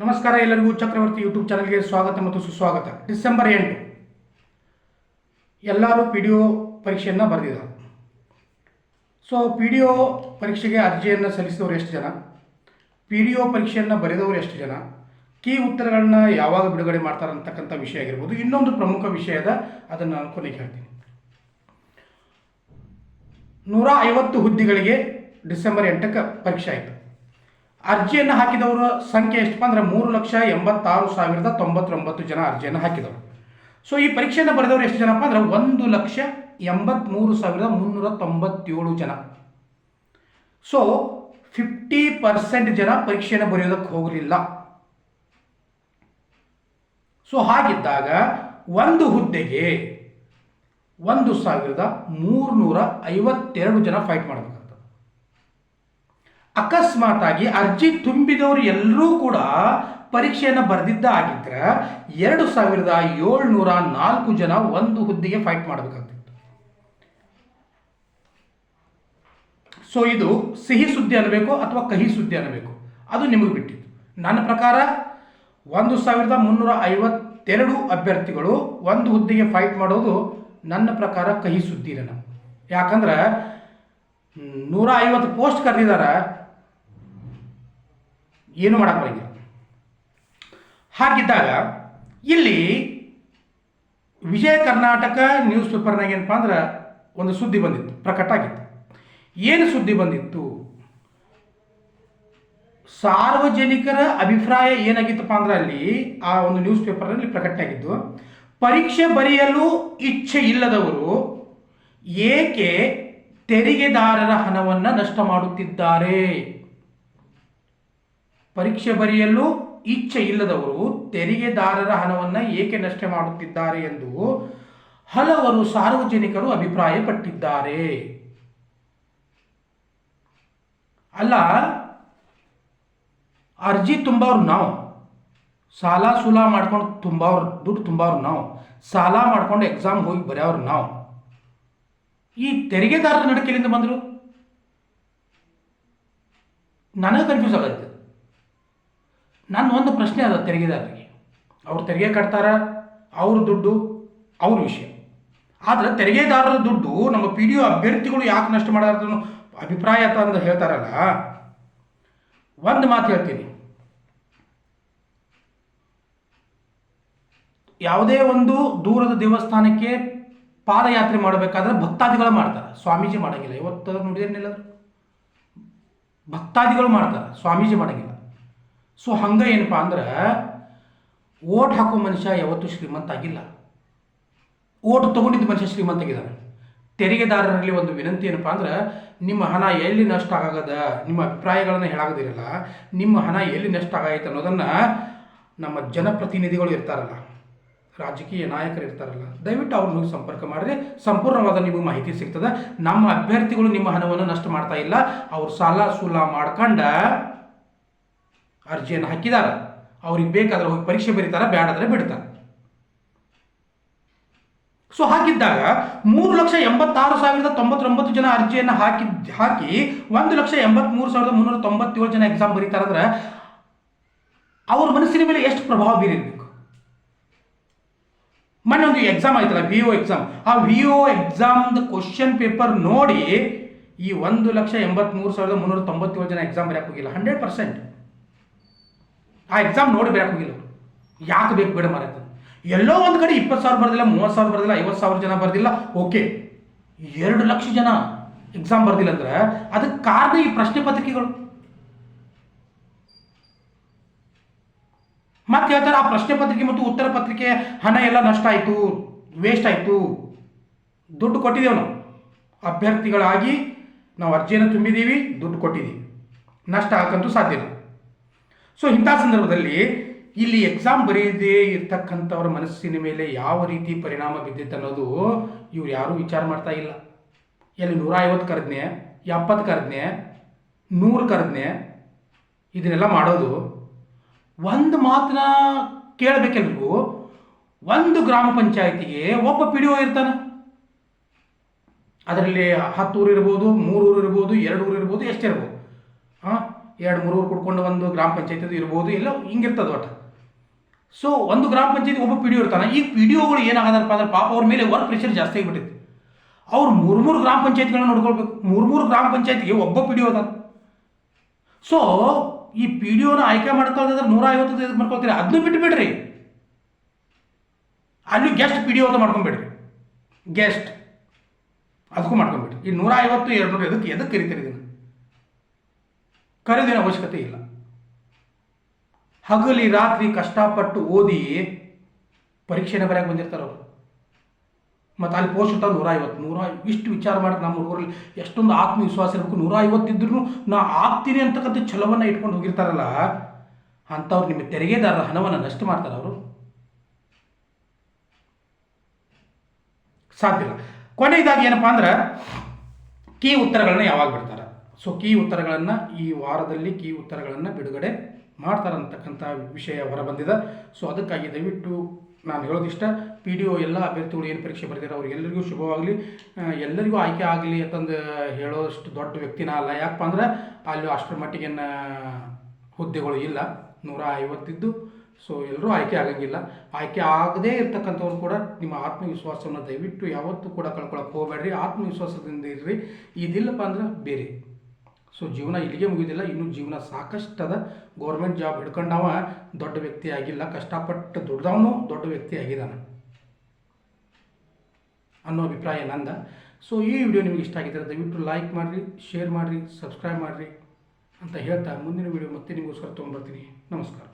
ನಮಸ್ಕಾರ ಎಲ್ಲರಿಗೂ ಚಕ್ರವರ್ತಿ ಯೂಟ್ಯೂಬ್ ಚಾನಲ್ಗೆ ಸ್ವಾಗತ ಮತ್ತು ಸುಸ್ವಾಗತ. ಡಿಸೆಂಬರ್ ಎಂಟು. ಎಲ್ಲರೂ ಪಿ ಡಿ ಒ ಪರೀಕ್ಷೆಯನ್ನು ಬರೆದಿದ್ದಾರೆ. ಸೊ ಪಿ ಡಿ ಒ ಪರೀಕ್ಷೆಗೆ ಅರ್ಜಿಯನ್ನು ಸಲ್ಲಿಸಿದವರು ಎಷ್ಟು ಜನ? ಪಿ ಡಿ ಒ ಪರೀಕ್ಷೆಯನ್ನು ಬರೆದವರು ಎಷ್ಟು ಜನ? ಕೀ ಉತ್ತರಗಳನ್ನ ಯಾವಾಗ ಬಿಡುಗಡೆ ಮಾಡ್ತಾರೆ ಅಂತಕ್ಕಂಥ ವಿಷಯ ಆಗಿರ್ಬೋದು. ಇನ್ನೊಂದು ಪ್ರಮುಖ ವಿಷಯ ಅದ ಅದನ್ನು ನಾನು ಕೊನೆಗೆ ಹೇಳ್ತೀನಿ. ನೂರ ಐವತ್ತು ಹುದ್ದೆಗಳಿಗೆ ಡಿಸೆಂಬರ್ ಎಂಟಕ್ಕೆ ಪರೀಕ್ಷೆ ಆಯಿತು. ಅರ್ಜಿಯನ್ನು ಹಾಕಿದವರ ಸಂಖ್ಯೆ ಎಷ್ಟು ಅಂದರೆ ಮೂರು ಲಕ್ಷ ಎಂಬತ್ತಾರು ಸಾವಿರದ ತೊಂಬತ್ತೊಂಬತ್ತು ಜನ ಅರ್ಜಿಯನ್ನು ಹಾಕಿದವರು. ಸೊ ಈ ಪರೀಕ್ಷೆಯನ್ನು ಬರೆದವರು ಎಷ್ಟು ಜನಪ್ಪ ಅಂದರೆ ಒಂದು ಲಕ್ಷ ಎಂಬತ್ತ್ಮೂರು ಸಾವಿರದ ಮುನ್ನೂರ ತೊಂಬತ್ತೇಳು ಜನ. ಸೊ ಫಿಫ್ಟಿ ಪರ್ಸೆಂಟ್ ಜನ ಪರೀಕ್ಷೆಯನ್ನು ಬರೆಯೋದಕ್ಕೆ ಹೋಗಲಿಲ್ಲ. ಸೊ ಹಾಗಿದ್ದಾಗ ಒಂದು ಹುದ್ದೆಗೆ ಒಂದು ಸಾವಿರದ ಮೂರುನೂರ ಐವತ್ತೆರಡು ಜನ ಫೈಟ್ ಮಾಡಬೇಕಾಗ್ತದೆ ಅಕಸ್ಮಾತ್ ಆಗಿ ಅರ್ಜಿ ತುಂಬಿದವರು ಎಲ್ಲರೂ ಕೂಡ ಪರೀಕ್ಷೆಯನ್ನು ಬರೆದಿದ್ದ ಆಗಿದ್ರೆ ಎರಡು ಸಾವಿರದ ಏಳ್ನೂರ ನಾಲ್ಕು ಜನ ಒಂದು ಹುದ್ದೆಗೆ ಫೈಟ್ ಮಾಡಬೇಕಾಗ್ತಿತ್ತು. ಸೊ ಇದು ಸಿಹಿ ಸುದ್ದಿ ಅನ್ನಬೇಕು ಅಥವಾ ಕಹಿ ಸುದ್ದಿ ಅನ್ನಬೇಕು? ಅದು ನಿಮಗೆ ಬಿಟ್ಟಿತ್ತು. ನನ್ನ ಪ್ರಕಾರ ಒಂದು ಸಾವಿರದ ಮುನ್ನೂರ ಐವತ್ತೆರಡು ಅಭ್ಯರ್ಥಿಗಳು ಒಂದು ಹುದ್ದೆಗೆ ಫೈಟ್ ಮಾಡೋದು ನನ್ನ ಪ್ರಕಾರ ಕಹಿ ಸುದ್ದಿ ನನ್ನ ಯಾಕಂದ್ರೆ ನೂರ ಐವತ್ತು ಪೋಸ್ಟ್ ಕರೆದಿದ್ದಾರೆ ಏನು ಮಾಡಕ್ಕೆ ಬರಂಗಿಲ್ಲ. ಹಾಗಿದ್ದಾಗ ಇಲ್ಲಿ ವಿಜಯ ಕರ್ನಾಟಕ ನ್ಯೂಸ್ ಪೇಪರ್ನಾಗ ಏನಪ್ಪ ಅಂದ್ರೆ ಒಂದು ಸುದ್ದಿ ಬಂದಿತ್ತು, ಪ್ರಕಟ ಆಗಿತ್ತು. ಏನು ಸುದ್ದಿ ಬಂದಿತ್ತು? ಸಾರ್ವಜನಿಕರ ಅಭಿಪ್ರಾಯ ಏನಾಗಿತ್ತಪ್ಪ ಅಂದ್ರೆ ಅಲ್ಲಿ ಆ ಒಂದು ನ್ಯೂಸ್ ಪೇಪರ್ನಲ್ಲಿ ಪ್ರಕಟ ಆಗಿದ್ದು, ಪರೀಕ್ಷೆ ಬರೆಯಲು ಇಚ್ಛೆ ಇಲ್ಲದವರು ಏಕೆ ತೆರಿಗೆದಾರರ ಹಣವನ್ನು ನಷ್ಟ ಮಾಡುತ್ತಿದ್ದಾರೆ? ಪರೀಕ್ಷೆ ಬರೆಯಲು ಇಚ್ಛೆ ಇಲ್ಲದವರು ತೆರಿಗೆದಾರರ ಹಣವನ್ನು ಏಕೆ ನಷ್ಟ ಮಾಡುತ್ತಿದ್ದಾರೆ ಎಂದು ಹಲವರು ಸಾರ್ವಜನಿಕರು ಅಭಿಪ್ರಾಯಪಟ್ಟಿದ್ದಾರೆ. ಅಲ್ಲ, ಅರ್ಜಿ ತುಂಬವ್ರು ನಾವು. ಸಾಲ ಸೂಲ ಮಾಡ್ಕೊಂಡು ತುಂಬವ್ರು, ದುಡ್ಡು ತುಂಬವ್ರು ನಾವು. ಸಾಲ ಮಾಡ್ಕೊಂಡು ಎಕ್ಸಾಮ್ ಹೋಗಿ ಬರೆಯವ್ರು ನಾವು. ಈ ತೆರಿಗೆದಾರರ ನಡಕೆಲಿಂದ ಬಂದರು. ನನಗೆ ಕನ್ಫ್ಯೂಸ್ ಆಗತ್ತೆ ನನ್ನ ಒಂದು ಪ್ರಶ್ನೆ ಅದ ತೆರಿಗೆದಾರರಿಗೆ. ಅವ್ರು ತೆರಿಗೆ ಕಟ್ತಾರ, ಅವ್ರ ದುಡ್ಡು, ಅವ್ರ ವಿಷಯ. ಆದರೆ ತೆರಿಗೆದಾರರ ದುಡ್ಡು ನಮ್ಮ ಪಿ ಡಿ ಒ ಅಭ್ಯರ್ಥಿಗಳು ಯಾಕೆ ನಷ್ಟ ಮಾಡಾರ ಅಭಿಪ್ರಾಯ ಅಂತ ಹೇಳ್ತಾರಲ್ಲ, ಒಂದು ಮಾತು ಹೇಳ್ತೀನಿ. ಯಾವುದೇ ಒಂದು ದೂರದ ದೇವಸ್ಥಾನಕ್ಕೆ ಪಾದಯಾತ್ರೆ ಮಾಡಬೇಕಾದ್ರೆ ಭಕ್ತಾದಿಗಳು ಮಾಡ್ತಾರೆ. ಸ್ವಾಮೀಜಿ ಮಾಡಂಗಿಲ್ಲ. ಇವತ್ತು ನೋಡಿದ್ರೆ ಭಕ್ತಾದಿಗಳು ಮಾಡ್ತಾರೆ. ಸ್ವಾಮೀಜಿ ಮಾಡಂಗಿಲ್ಲ. ಸೊ ಹಂಗೆ ಏನಪ್ಪ ಅಂದ್ರೆ ಓಟ್ ಹಾಕೋ ಮನುಷ್ಯ ಯಾವತ್ತೂ ಶ್ರೀಮಂತ ಆಗಿಲ್ಲ. ಓಟ್ ತಗೊಂಡಿದ್ದ ಮನುಷ್ಯ ಶ್ರೀಮಂತ ಆಗಿದ್ದಾನೆ. ತೆರಿಗೆದಾರರಲ್ಲಿ ಒಂದು ವಿನಂತಿ ಏನಪ್ಪ ಅಂದ್ರೆ ನಿಮ್ಮ ಹಣ ಎಲ್ಲಿ ನಷ್ಟ ಆಗದ, ನಿಮ್ಮ ಅಭಿಪ್ರಾಯಗಳನ್ನು ಹೇಳಾಗದಿರಲ್ಲ, ನಿಮ್ಮ ಹಣ ಎಲ್ಲಿ ನಷ್ಟ ಆಗೈತೆ ಅನ್ನೋದನ್ನು ನಮ್ಮ ಜನಪ್ರತಿನಿಧಿಗಳು ಇರ್ತಾರಲ್ಲ, ರಾಜಕೀಯ ನಾಯಕರು ಇರ್ತಾರಲ್ಲ, ದಯವಿಟ್ಟು ಅವ್ರನ್ನ ಹೋಗಿ ಸಂಪರ್ಕ ಮಾಡಿದ್ರೆ ಸಂಪೂರ್ಣವಾದ ನಿಮಗೆ ಮಾಹಿತಿ ಸಿಗ್ತದೆ. ನಮ್ಮ ಅಭ್ಯರ್ಥಿಗಳು ನಿಮ್ಮ ಹಣವನ್ನು ನಷ್ಟ ಮಾಡ್ತಾ ಇಲ್ಲ. ಅವ್ರು ಸಾಲ ಸೂಲ ಮಾಡ್ಕೊಂಡ ಅರ್ಜಿಯನ್ನು ಹಾಕಿದಾರ. ಅವ್ರಿಗೆ ಬೇಕಾದ್ರೆ ಹೋಗಿ ಪರೀಕ್ಷೆ ಬರೀತಾರ ಬೇಡಾದ್ರೆ ಬಿಡ್ತಾರೆ. ಸೊ ಹಾಕಿದ್ದಾಗ ಮೂರು ಲಕ್ಷ ಎಂಬತ್ತಾರು ಸಾವಿರದ ತೊಂಬತ್ತೊಂಬತ್ತು ಜನ ಅರ್ಜಿಯನ್ನು ಹಾಕಿ ಹಾಕಿ ಒಂದು ಲಕ್ಷ ಎಂಬತ್ಮೂರು ಸಾವಿರದ ಮುನ್ನೂರ ತೊಂಬತ್ತೇಳು ಜನ ಎಕ್ಸಾಮ್ ಬರೀತಾರಂದ್ರೆ ಅವ್ರ ಮನಸ್ಸಿನ ಮೇಲೆ ಎಷ್ಟು ಪ್ರಭಾವ ಬೀರಿರ್ಬೇಕು? ಮೊನ್ನೆ ಒಂದು ಎಕ್ಸಾಮ್ ಆಯ್ತಲ್ಲ ವಿ ಒ ಎಕ್ಸಾಮ್ ಆ ವಿ ಒ ಎಕ್ಸಾಮ್ದ ಕ್ವಶನ್ ಪೇಪರ್ ನೋಡಿ ಈ ಒಂದು ಲಕ್ಷ ಎಂಬತ್ಮೂರು ಸಾವಿರದ ಮುನ್ನೂರ ತೊಂಬತ್ತೇಳು ಜನ ಎಕ್ಸಾಮ್ ಬರೆಯಕ್ಕೆ ಹೋಗಿಲ್ಲ. ಹಂಡ್ರೆಡ್ ಪರ್ಸೆಂಟ್ ಆ ಎಕ್ಸಾಮ್ ನೋಡಿ ಬರೆಯಕ್ಕೆ ಹೋಗಿಲ್ಲ ಯಾಕೆ ಬೇಕು ಬೇಡ ಮಾರಾಯ್ತು ಎಲ್ಲೋ ಒಂದು ಕಡೆ ಇಪ್ಪತ್ತು ಸಾವಿರ ಬರ್ದಿಲ್ಲ, ಮೂವತ್ತು ಸಾವಿರ ಬರ್ದಿಲ್ಲ, ಐವತ್ತು ಸಾವಿರ ಜನ ಬರ್ದಿಲ್ಲ, ಓಕೆ. ಎರಡು ಲಕ್ಷ ಜನ ಎಕ್ಸಾಮ್ ಬರ್ದಿಲ್ಲ ಅಂದ್ರೆ ಅದಕ್ಕೆ ಕಾರಣ ಈ ಪ್ರಶ್ನೆ ಪತ್ರಿಕೆಗಳು. ಮತ್ತೆ ಹೇಳ್ತಾರೆ ಆ ಪ್ರಶ್ನೆ ಪತ್ರಿಕೆ ಮತ್ತು ಉತ್ತರ ಪತ್ರಿಕೆ ಹಣ ಎಲ್ಲ ನಷ್ಟ ಆಯಿತು ವೇಸ್ಟ್ ಆಯಿತು. ದುಡ್ಡು ಕೊಟ್ಟಿದ್ದೇವೆ ನಾವು. ಅಭ್ಯರ್ಥಿಗಳಾಗಿ ನಾವು ಅರ್ಜಿಯನ್ನು ತುಂಬಿದ್ದೀವಿ ದುಡ್ಡು ಕೊಟ್ಟಿದ್ದೀವಿ ನಷ್ಟ ಹಾಕಂತೂ ಸಾಧ್ಯ ಇಲ್ಲ. ಸೊ ಇಂಥ ಸಂದರ್ಭದಲ್ಲಿ ಇಲ್ಲಿ ಎಕ್ಸಾಮ್ ಬರೆಯದೇ ಇರ್ತಕ್ಕಂಥವ್ರ ಮನಸ್ಸಿನ ಮೇಲೆ ಯಾವ ರೀತಿ ಪರಿಣಾಮ ಬಿದ್ದಿತ್ತು ಅನ್ನೋದು ಇವ್ರು ಯಾರೂ ವಿಚಾರ ಮಾಡ್ತಾ ಇಲ್ಲ. ಎಲ್ಲಿ ನೂರ ಐವತ್ತು ಕರೆದ್ನೆ, ಎಪ್ಪತ್ತು ಕರೆದ್ನೆ, ನೂರು ಕರೆದ್ನೆ, ಇದನ್ನೆಲ್ಲ ಮಾಡೋದು ಒಂದು ಮಾತನ್ನ ಕೇಳಬೇಕೆಲ್ರಿಗೂ ಒಂದು ಗ್ರಾಮ ಪಂಚಾಯತಿಗೆ ಒಬ್ಬ ಪಿ ಡಿ ಒ ಇರ್ತಾನೆ. ಅದರಲ್ಲಿ ಹತ್ತು ಊರು ಇರ್ಬೋದು ಮೂರು ಊರು ಇರ್ಬೋದು ಎರಡು ಊರು ಇರ್ಬೋದು, ಎಷ್ಟಿರ್ಬೋದು. ಎರಡು ಮೂರು ಕುಡ್ಕೊಂಡು ಒಂದು ಗ್ರಾಮ ಪಂಚಾಯತಿ ಇರ್ಬೋದು, ಇಲ್ಲ ಹಿಂಗಿರ್ತದ ಒಟ್ಟು. ಸೊ ಒಂದು ಗ್ರಾಮ ಪಂಚಾಯತಿ ಒಬ್ಬ ಪಿ ಡಿ ಇರ್ತಾನೆ, ಈ ಪಿ ಡಿ ಒಗಳು ಏನಾಗದಪ್ಪ ಅಂದ್ರೆ ಪಾಪ ಅವ್ರ ಮೇಲೆ ವರ್ಕ್ ಪ್ರೆಷರ್ ಜಾಸ್ತಿ ಆಗಿಬಿಟ್ಟಿತ್ತು. ಅವ್ರು ಮೂರು ಮೂರು ಗ್ರಾಮ ಪಂಚಾಯತ್ಗಳನ್ನ ನೋಡ್ಕೊಳ್ಬೇಕು. ಮೂರು ಮೂರು ಗ್ರಾಮ ಪಂಚಾಯತ್ಗೆ ಒಬ್ಬ ಪಿ ಡಿ ಅದಾನ. ಸೊ ಈ ಪಿ ಡಿ ಒನ ಆಯ್ಕೆ ಮಾಡ್ಕೊಳ್ತಿದ್ರೆ ನೂರ ಐವತ್ತು ಇದಕ್ಕೆ ಮಾಡ್ಕೊಳ್ತೀರಿ? ಅದನ್ನು ಬಿಟ್ಟು ಬಿಡ್ರಿ. ಅಲ್ಲಿ ಗೆಸ್ಟ್ ಪಿ ಡಿ ಒ ಅಂತ ಮಾಡ್ಕೊಂಬಿಡ್ರಿ. ಗೆಸ್ಟ್ ಅದಕ್ಕೂ ಮಾಡ್ಕೊಂಬಿಡ್ರಿ. ಈ ನೂರ ಐವತ್ತು ಎರಡು ನೂರು ಎದಕ್ಕೆ ಎದಕ್ಕೆ ಕರಿತೀರಿ ಕರೆದಿನ ಅವಶ್ಯಕತೆ ಇಲ್ಲ. ಹಗಲಿ ರಾತ್ರಿ ಕಷ್ಟಪಟ್ಟು ಓದಿ ಪರೀಕ್ಷೆನ ಬರೆಯಕ್ಕೆ ಬಂದಿರ್ತಾರೆ ಅವರು. ಮತ್ತು ಅಲ್ಲಿ ಪೋಸ್ಟ್ ನೂರ ಐವತ್ತು ನೂರ ಇಷ್ಟು ವಿಚಾರ ಮಾಡಿ ನಮ್ಮ ಹುಡುಗರಲ್ಲಿ ಎಷ್ಟೊಂದು ಆತ್ಮವಿಶ್ವಾಸ ಇರಬೇಕು ನೂರ ಐವತ್ತಿದ್ರು ನಾ ಆಗ್ತೀನಿ ಅಂತಕ್ಕಂಥ ಛಲವನ್ನು ಇಟ್ಕೊಂಡು ಹೋಗಿರ್ತಾರಲ್ಲ ಅಂಥವ್ರು ನಿಮ್ಮ ತೆರಿಗೆದಾರರ ಹಣವನ್ನು ನಷ್ಟ ಮಾಡ್ತಾರೆ ಅವರು. ಸಾಧ್ಯ ಇಲ್ಲ. ಕೊನೆಯದಾಗಿ ಏನಪ್ಪ ಅಂದ್ರೆ, ಕೀ ಉತ್ತರಗಳನ್ನ ಯಾವಾಗ ಬಿಡ್ತಾರೆ? ಸೊ ಕೀ ಉತ್ತರಗಳನ್ನು ಈ ವಾರದಲ್ಲಿ ಕೀ ಉತ್ತರಗಳನ್ನು ಬಿಡುಗಡೆ ಮಾಡ್ತಾರಂತಕ್ಕಂಥ ವಿಷಯ ಹೊರಬಂದಿದೆ. ಸೊ ಅದಕ್ಕಾಗಿ ದಯವಿಟ್ಟು ನಾನು ಹೇಳೋದಿಷ್ಟ ಪಿ ಡಿ ಒ ಎಲ್ಲ ಅಭ್ಯರ್ಥಿಗಳು ಏನು ಪರೀಕ್ಷೆ ಬರೆದಿರೋ ಅವ್ರಿಗೆಲ್ಲರಿಗೂ ಶುಭವಾಗಲಿ. ಎಲ್ಲರಿಗೂ ಆಯ್ಕೆ ಆಗಲಿ ಅಂತಂದು ಹೇಳೋಷ್ಟು ದೊಡ್ಡ ವ್ಯಕ್ತಿನ ಅಲ್ಲ. ಯಾಕಪ್ಪ ಅಂದ್ರೆ ಅಲ್ಲಿ ಅಷ್ಟರ ಮಟ್ಟಿಗಿನ ಹುದ್ದೆಗಳು ಇಲ್ಲ. ನೂರ ಐವತ್ತಿದ್ದು. ಸೊ ಎಲ್ಲರೂ ಆಯ್ಕೆ ಆಗಂಗಿಲ್ಲ. ಆಯ್ಕೆ ಆಗದೇ ಇರ್ತಕ್ಕಂಥವ್ರು ಕೂಡ ನಿಮ್ಮ ಆತ್ಮವಿಶ್ವಾಸವನ್ನು ದಯವಿಟ್ಟು ಯಾವತ್ತೂ ಕೂಡ ಕಳ್ಕೊಳಕ್ಕೆ ಹೋಗಬೇಡ್ರಿ. ಆತ್ಮವಿಶ್ವಾಸದಿಂದ ಇರ್ರಿ. ಇದಿಲ್ಲಪ್ಪ ಅಂದ್ರೆ ಬೇರೆ. ಸೊ ಜೀವನ ಇಲ್ಲಿಗೆ ಮುಗಿದಿಲ್ಲ. ಇನ್ನೂ ಜೀವನ ಸಾಕಷ್ಟದ ಗೌರ್ಮೆಂಟ್ ಜಾಬ್ ಹಿಡ್ಕೊಂಡವ ದೊಡ್ಡ ವ್ಯಕ್ತಿ ಆಗಿಲ್ಲ. ಕಷ್ಟಪಟ್ಟು ದುಡ್ದವನು ದೊಡ್ಡ ವ್ಯಕ್ತಿ ಆಗಿದ್ದಾನೆ ಅನ್ನೋ ಅಭಿಪ್ರಾಯ ನಂದ. ಸೊ ಈ ವಿಡಿಯೋ ನಿಮಗೆ ಇಷ್ಟ ಆಗಿದ್ದರೆ ದಯವಿಟ್ಟು ಲೈಕ್ ಮಾಡಿರಿ ಶೇರ್ ಮಾಡಿರಿ ಸಬ್ಸ್ಕ್ರೈಬ್ ಮಾಡಿರಿ ಅಂತ ಹೇಳ್ತಾ ಮುಂದಿನ ವಿಡಿಯೋ ಮತ್ತೆ ನಿಮಗೋಸ್ಕರ ತೊಗೊಂಡ್ಬರ್ತೀನಿ. ನಮಸ್ಕಾರ.